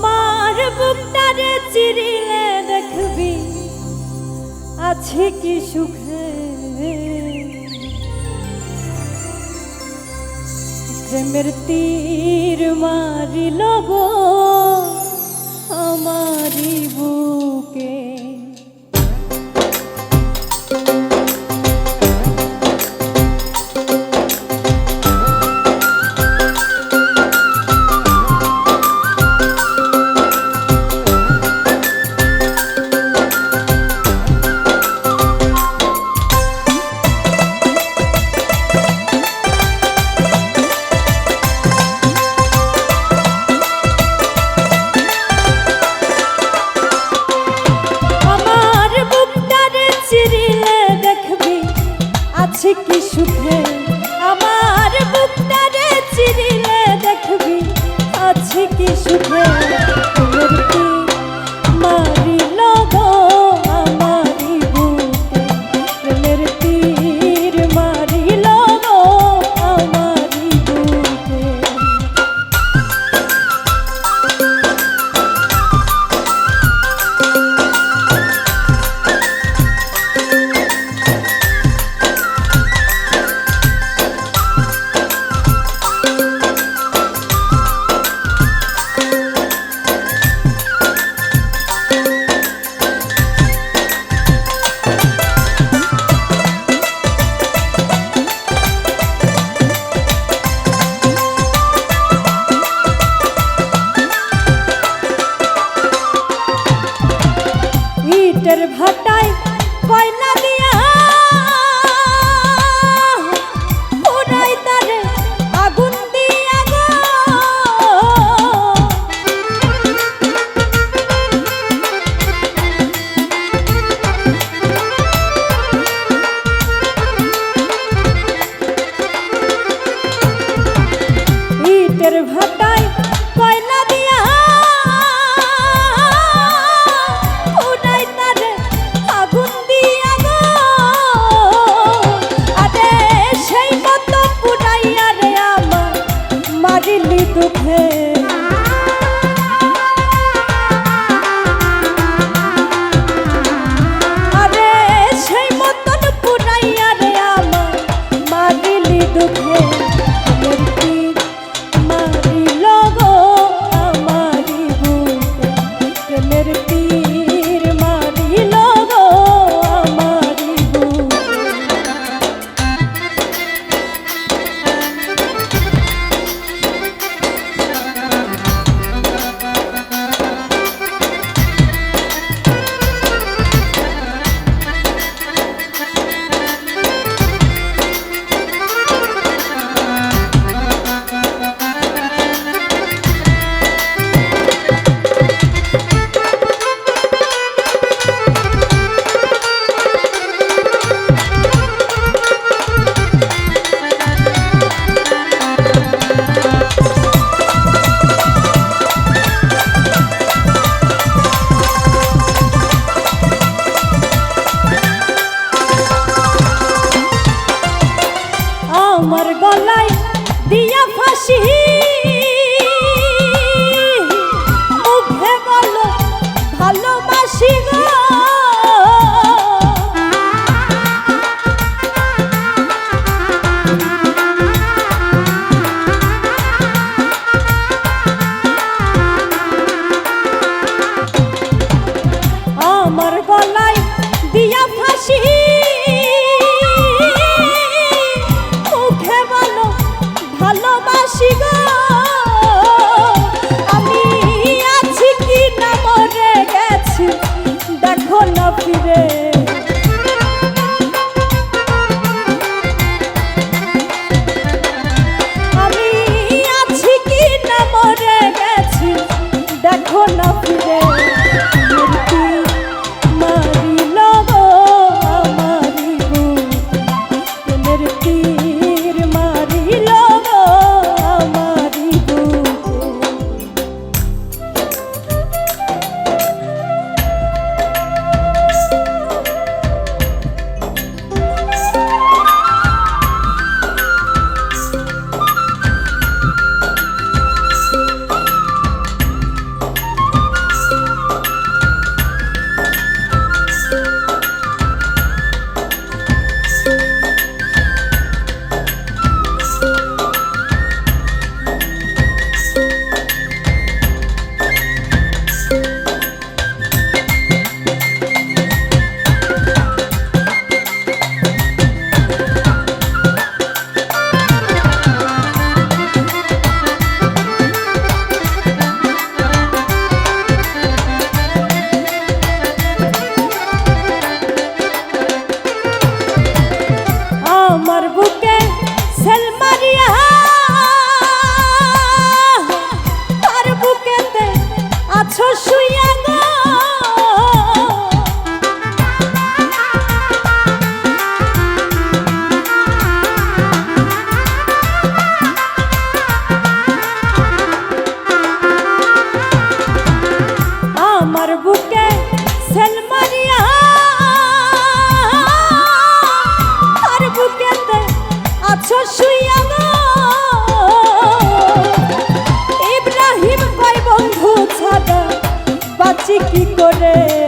আমার বুকটারে চিরিলে দেখবি আছে কি সুখে? প্রেমের তীর মারিল গো আমারি বুকে। সুখে আমার বুকটারে চিরিলে দেখবি আছে কি সুখে? Foi na minha... সামনের mastigar. বাঁচি কি করে?